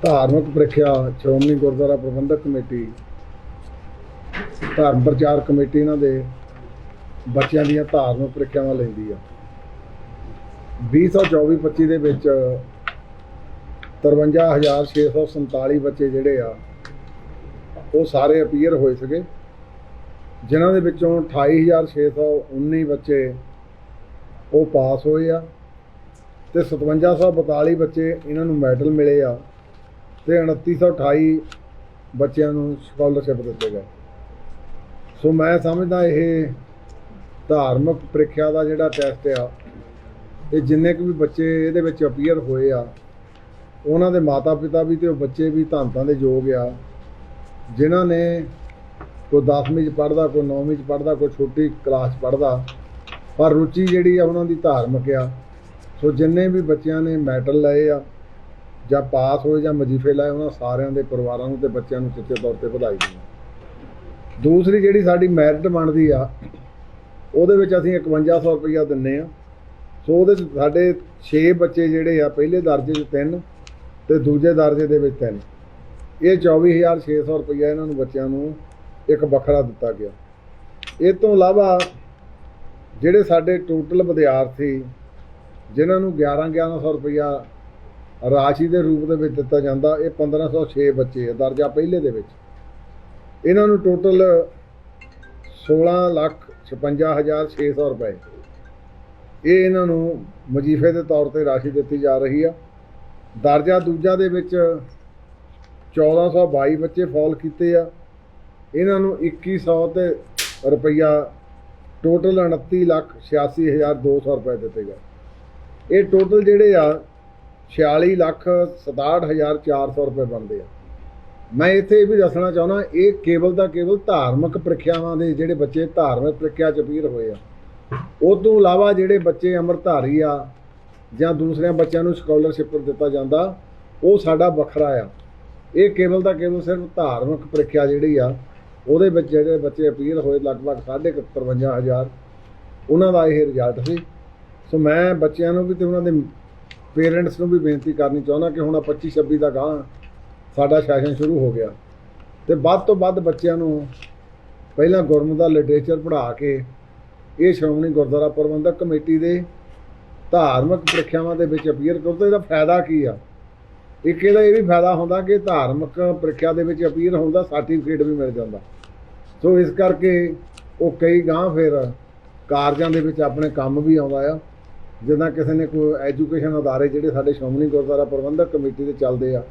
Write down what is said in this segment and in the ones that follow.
ਧਾਰਮਿਕ ਪ੍ਰੀਖਿਆ, ਸ਼੍ਰੋਮਣੀ ਗੁਰਦੁਆਰਾ ਪ੍ਰਬੰਧਕ ਕਮੇਟੀ ਧਰਮ ਪ੍ਰਚਾਰ ਕਮੇਟੀ ਇਹਨਾਂ ਦੇ ਬੱਚਿਆਂ ਦੀਆਂ ਧਾਰਮਿਕ ਪ੍ਰੀਖਿਆਵਾਂ ਲੈਂਦੀ ਆ। 2024-25 ਦੇ ਵਿੱਚ 53647 ਬੱਚੇ ਜਿਹੜੇ ਆ, ਉਹ ਸਾਰੇ ਅਪੀਅਰ ਹੋਏ ਸੀਗੇ, ਜਿਨ੍ਹਾਂ ਦੇ ਵਿੱਚੋਂ 28619 ਬੱਚੇ ਉਹ ਪਾਸ ਹੋਏ ਆ ਤੇ 5742 ਬੱਚੇ ਇਹਨਾਂ ਨੂੰ ਮੈਡਲ ਮਿਲੇ ਆ। ਤੇ 2928 ਬੱਚਿਆਂ ਨੂੰ ਸਕਾਲਰਸ਼ਿਪ ਦਿੱਤੇ ਗਏ। ਸੋ ਮੈਂ ਸਮਝਦਾ ਇਹ ਧਾਰਮਿਕ ਪ੍ਰੀਖਿਆ ਦਾ ਜਿਹੜਾ ਟੈਸਟ ਆ, ਇਹ ਜਿੰਨੇ ਕੁ ਵੀ ਬੱਚੇ ਇਹਦੇ ਵਿੱਚ ਅਪੀਅਰ ਹੋਏ ਆ, ਉਹਨਾਂ ਦੇ ਮਾਤਾ-ਪਿਤਾ ਵੀ ਤੇ ਉਹ ਬੱਚੇ ਵੀ ਧੰਤਾਂ ਦੇ ਯੋਗ ਆ, ਜਿਨ੍ਹਾਂ ਨੇ ਕੋਈ 10ਵੀਂ ਚ ਪੜਦਾ ਕੋਈ 9ਵੀਂ ਚ ਪੜਦਾ ਕੋਈ ਛੋਟੀ ਕਲਾਸ ਪੜਦਾ ਪਰ ਰੁਚੀ ਜਿਹੜੀ ਆ ਉਹਨਾਂ ਦੀ ਧਾਰਮਿਕ ਆ। ਸੋ ਜਿੰਨੇ ਵੀ ਬੱਚਿਆਂ ਨੇ ਮੈਡਲ ਲਏ ਆ ਜਾਂ ਪਾਸ ਹੋਏ ਜਾਂ ਵਜੀਫੇ ਲਾਏ, ਉਹਨਾਂ ਸਾਰਿਆਂ ਦੇ ਪਰਿਵਾਰਾਂ ਨੂੰ ਤੇ ਬੱਚਿਆਂ ਨੂੰ ਸੱਚੇ ਤੌਰ ਤੇ ਵਧਾਈ ਦਿੰਦਾ ਦੂਸਰੀ ਜਿਹੜੀ ਸਾਡੀ ਮੈਰਿਟ ਬਣਦੀ ਆ, ਉਹਦੇ ਵਿੱਚ ਅਸੀਂ 5100 ਰੁਪਇਆ ਦਿੰਨੇ ਆ ਸੋ ਉਹਦੇ 'ਚ ਸਾਡੇ 6 ਬੱਚੇ ਜਿਹੜੇ ਆ, ਪਹਿਲੇ ਦਰਜੇ 'ਚ ਤਿੰਨ ਤੇ ਦੂਜੇ ਦਰਜੇ ਦੇ ਵਿੱਚ ਤਿੰਨ। ਇਹ 24600 ਰੁਪਇਆ ਇਹਨਾਂ ਨੂੰ ਬੱਚਿਆਂ ਨੂੰ ਇੱਕ ਵੱਖਰਾ ਦਿੱਤਾ ਗਿਆ। ਇਹ ਤੋਂ ਇਲਾਵਾ ਜਿਹੜੇ ਸਾਡੇ ਟੋਟਲ ਵਿਦਿਆਰਥੀ, ਜਿਨ੍ਹਾਂ ਨੂੰ 11 1100 ਰੁਪਇਆ ਰਾਸ਼ੀ ਦੇ ਰੂਪ ਦੇ ਵਿੱਚ ਦਿੱਤਾ ਜਾਂਦਾ, ਇਹ 1506 ਬੱਚੇ ਆ, ਦਰਜਾ ਪਹਿਲੇ ਦੇ ਵਿੱਚ। ਇਹਨਾਂ ਨੂੰ ਟੋਟਲ 16 ਲੱਖ 55600 ਰੁਪਏ। ਇਹ ਇਹਨਾਂ ਨੂੰ ਵਜੀਫੇ ਦੇ ਤੌਰ ਤੇ ਰਾਸ਼ੀ ਦਿੱਤੀ ਜਾ ਰਹੀ ਆ। ਦਰਜਾ ਦੂਜਾ ਦੇ ਵਿੱਚ 1422 ਬੱਚੇ ਫਾਲ ਕੀਤੇ ਆ। ਇਹਨਾਂ ਨੂੰ 2100 ਤੇ ਰੁਪਈਆ ਟੋਟਲ 29 ਲੱਖ 86200 ਰੁਪਏ ਦਿੱਤੇ ਗਏ। ਇਹ ਟੋਟਲ ਜਿਹੜੇ ਆ 46 ਲੱਖ 67400 ਰੁਪਏ ਬਣਦੇ ਆ। ਮੈਂ ਇੱਥੇ ਇਹ ਵੀ ਦੱਸਣਾ ਚਾਹੁੰਦਾ, ਇਹ ਕੇਵਲ ਦਾ ਕੇਵਲ ਧਾਰਮਿਕ ਪ੍ਰੀਖਿਆਵਾਂ ਦੇ ਜਿਹੜੇ ਬੱਚੇ ਧਾਰਮਿਕ ਪ੍ਰੀਖਿਆ ਚ ਅਪੀਰ ਹੋਏ ਆ ਉਸ ਤੋਂ ਇਲਾਵਾ ਜਿਹੜੇ ਬੱਚੇ ਅੰਮ੍ਰਿਤਧਾਰੀ ਆ ਜਾਂ ਦੂਸਰਿਆਂ ਬੱਚਿਆਂ ਨੂੰ ਸਕਾਲਰਸ਼ਿਪ ਦਿੱਤਾ ਜਾਂਦਾ, ਉਹ ਸਾਡਾ ਵੱਖਰਾ ਆ। ਇਹ ਕੇਵਲ ਦਾ ਕੇਵਲ ਸਿਰਫ ਧਾਰਮਿਕ ਪ੍ਰੀਖਿਆ ਜਿਹੜੀ ਆ, ਉਹਦੇ ਵਿੱਚ ਜਿਹੜੇ ਬੱਚੇ ਅਪੀਲ ਹੋਏ ਲਗਭਗ 55000 ਉਹਨਾਂ ਦਾ ਇਹ ਰਿਜ਼ਲਟ ਸੀ। ਸੋ ਮੈਂ ਬੱਚਿਆਂ ਨੂੰ ਵੀ ਤੇ ਉਹਨਾਂ ਦੇ ਪੇਰੈਂਟਸ ਨੂੰ ਵੀ ਬੇਨਤੀ ਕਰਨੀ ਚਾਹੁੰਦਾ ਕਿ ਹੁਣ 25 26 ਦਾ ਗਾਂ ਸਾਡਾ ਸੈਸ਼ਨ ਸ਼ੁਰੂ ਹੋ ਗਿਆ। ਤੇ ਵੱਧ ਤੋਂ ਵੱਧ ਬੱਚਿਆਂ ਨੂੰ ਪਹਿਲਾਂ ਗੁਰਮਤਿ ਦਾ ਲਿਟਰੇਚਰ ਪੜ੍ਹਾ ਕੇ ਇਹ ਸ਼੍ਰੋਮਣੀ ਗੁਰਦੁਆਰਾ ਪ੍ਰਬੰਧਕ ਕਮੇਟੀ ਦੇ ਧਾਰਮਿਕ ਪ੍ਰੀਖਿਆਵਾਂ ਦੇ ਵਿੱਚ ਅਪੀਅਰ ਕਰੋ ਤਾਂ ਇਹਦਾ ਫਾਇਦਾ ਕੀ ਆ? ਇੱਕ ਇਹਦਾ ਇਹ ਵੀ ਫਾਇਦਾ ਹੁੰਦਾ ਕਿ ਧਾਰਮਿਕ ਪ੍ਰੀਖਿਆ ਦੇ ਵਿੱਚ ਅਪੀਅਰ ਹੁੰਦਾ ਸਰਟੀਫਿਕੇਟ ਵੀ ਮਿਲ ਜਾਂਦਾ। ਸੋ ਇਸ ਕਰਕੇ ਉਹ ਕਈ ਗਾਂ ਫਿਰ ਕਾਰਜਾਂ ਦੇ ਵਿੱਚ ਆਪਣੇ ਕੰਮ ਵੀ ਆਉਂਦਾ ਆ। ਜਿੱਦਾਂ ਕਿਸੇ ਨੇ ਕੋਈ ਐਜੂਕੇਸ਼ਨ ਅਦਾਰੇ ਜਿਹੜੇ ਸਾਡੇ ਸ਼੍ਰੋਮਣੀ ਗੁਰਦੁਆਰਾ ਪ੍ਰਬੰਧਕ ਕਮੇਟੀ ਦੇ ਚੱਲਦੇ ਆ,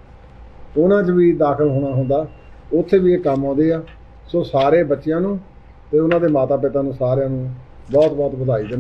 ਉਹਨਾਂ 'ਚ ਵੀ ਦਾਖਲ ਹੋਣਾ ਹੁੰਦਾ, ਉੱਥੇ ਵੀ ਇਹ ਕੰਮ ਆਉਂਦੇ ਆ। ਸੋ ਸਾਰੇ ਬੱਚਿਆਂ ਨੂੰ ਤੇ ਉਹਨਾਂ ਦੇ ਮਾਤਾ ਪਿਤਾ ਨੂੰ ਸਾਰਿਆਂ ਨੂੰ ਬਹੁਤ ਬਹੁਤ ਵਧਾਈ ਦਿੰਦੇ